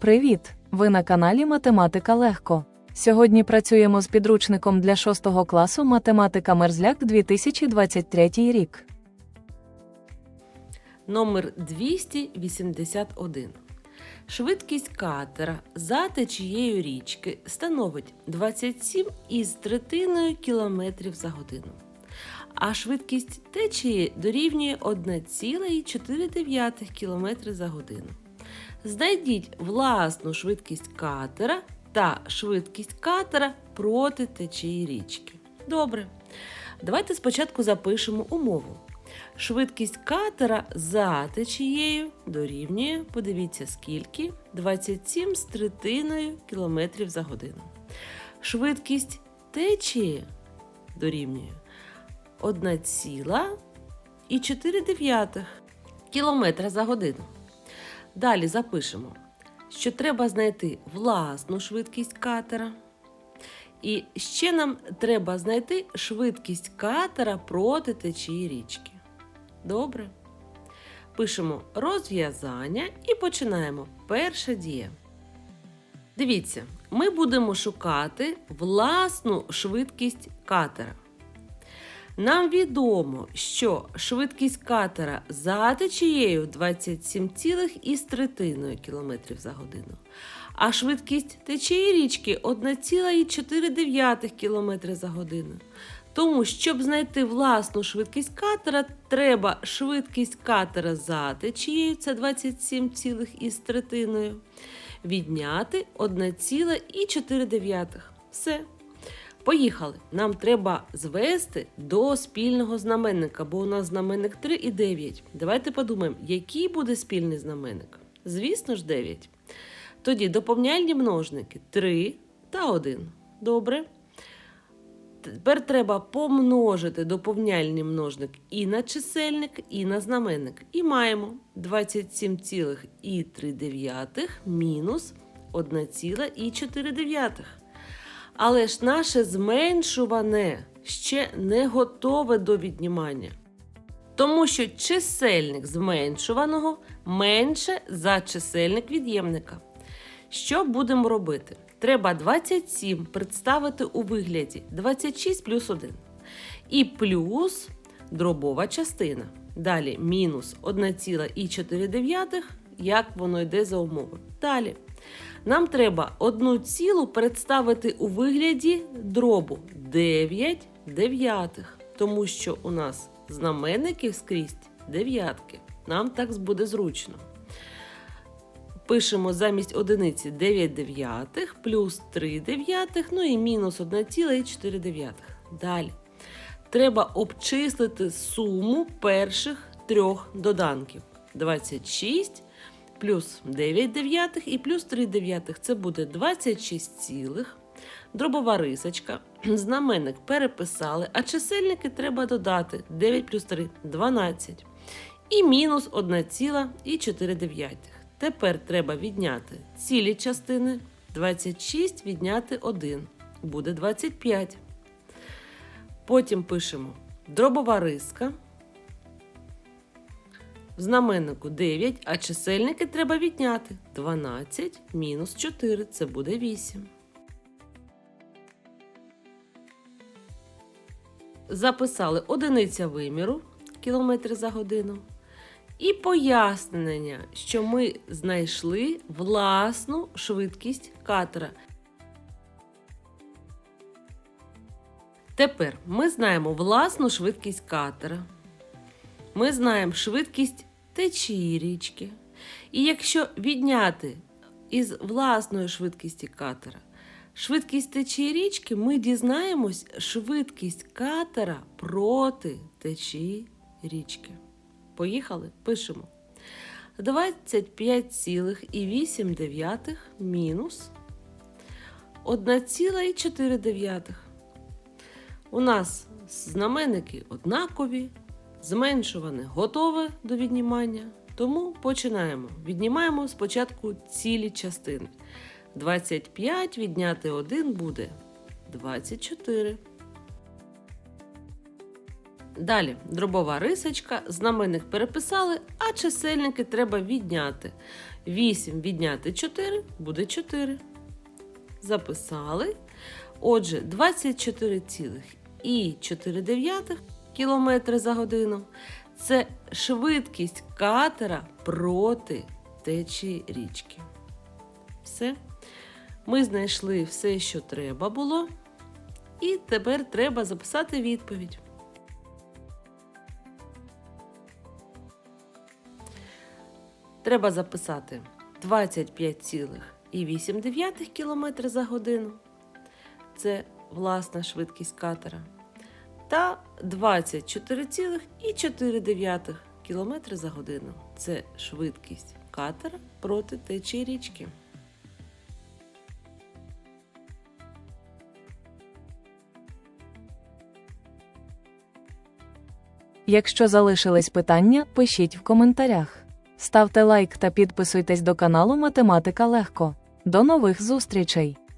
Привіт! Ви на каналі Математика Легко. Сьогодні працюємо з підручником для 6 класу Математика Мерзляк 2023 рік. Номер 281. Швидкість катера за течією річки становить 27 із третиною кілометрів за годину. А швидкість течії дорівнює 1,4 км за годину. Знайдіть власну швидкість катера та швидкість катера проти течії річки. Добре. Давайте спочатку запишемо умову. Швидкість катера за течією дорівнює, подивіться скільки, 27 з третиною кілометрів за годину. Швидкість течії дорівнює 1,4 кілометра за годину. Далі запишемо, що треба знайти власну швидкість катера. І ще нам треба знайти швидкість катера проти течії річки. Добре. Пишемо розв'язання і починаємо. Перша дія. Дивіться, ми будемо шукати власну швидкість катера. Нам відомо, що швидкість катера за течією 27,3 км за годину, а швидкість течії річки 1,4 км за годину. Тому, щоб знайти власну швидкість катера, треба швидкість катера за течією, це 27,3, відняти 1,4. Все. Поїхали. Нам треба звести до спільного знаменника, бо у нас знаменник 3 і 9. Давайте подумаємо, який буде спільний знаменник. Звісно ж, 9. Тоді доповняльні множники 3 та 1. Добре. Тепер треба помножити доповняльний множник і на чисельник, і на знаменник. І маємо 27,3 мінус 1,4. Але ж наше зменшуване ще не готове до віднімання. Тому що чисельник зменшуваного менше за чисельник від'ємника. Що будемо робити? Треба 27 представити у вигляді 26 плюс 1. І плюс дробова частина. Далі мінус 1,4, як воно йде за умови. Далі. Нам треба одну цілу представити у вигляді дробу 9 дев'ятих, тому що у нас знаменників скрізь дев'ятки. Нам так буде зручно. Пишемо замість одиниці 9 дев'ятих плюс 3 дев'ятих, ну і мінус 1,4 дев'ятих. Далі. Треба обчислити суму перших трьох доданків. 26 плюс 9 дев'ятих і плюс 3 дев'ятих. Це буде 26 цілих. Дробова рисочка. Знаменник переписали, а чисельники треба додати 9 плюс 3 12. І мінус 1,4. Тепер треба відняти цілі частини. 26 відняти 1. Буде 25. Потім пишемо дробова риска. В знаменнику 9, а чисельники треба відняти. 12 мінус 4 це буде 8. Записали одиниця виміру кілометри за годину. І пояснення, що ми знайшли власну швидкість катера. Тепер ми знаємо власну швидкість катера. Ми знаємо швидкість течії річки. І якщо відняти із власної швидкості катера швидкість течії річки, ми дізнаємось швидкість катера проти течії річки. Поїхали, пишемо. 25,8 мінус 1,4. У нас знаменники однакові, зменшуване готове до віднімання. Тому починаємо. Віднімаємо спочатку цілі частини. 25 відняти 1 буде 24. Далі дробова рисочка, знаменник переписали, а чисельники треба відняти. 8 відняти 4 буде 4. Записали. Отже, 24,4 км за годину це швидкість катера проти течії річки. Все. Ми знайшли все, що треба було. І тепер треба записати відповідь. Треба записати 25,8 км за годину. Це власна швидкість катера. Та 24,4 км за годину. Це швидкість катера проти течії річки. Якщо залишились питання, пишіть в коментарях. Ставте лайк та підписуйтесь до каналу Математика Легко. До нових зустрічей!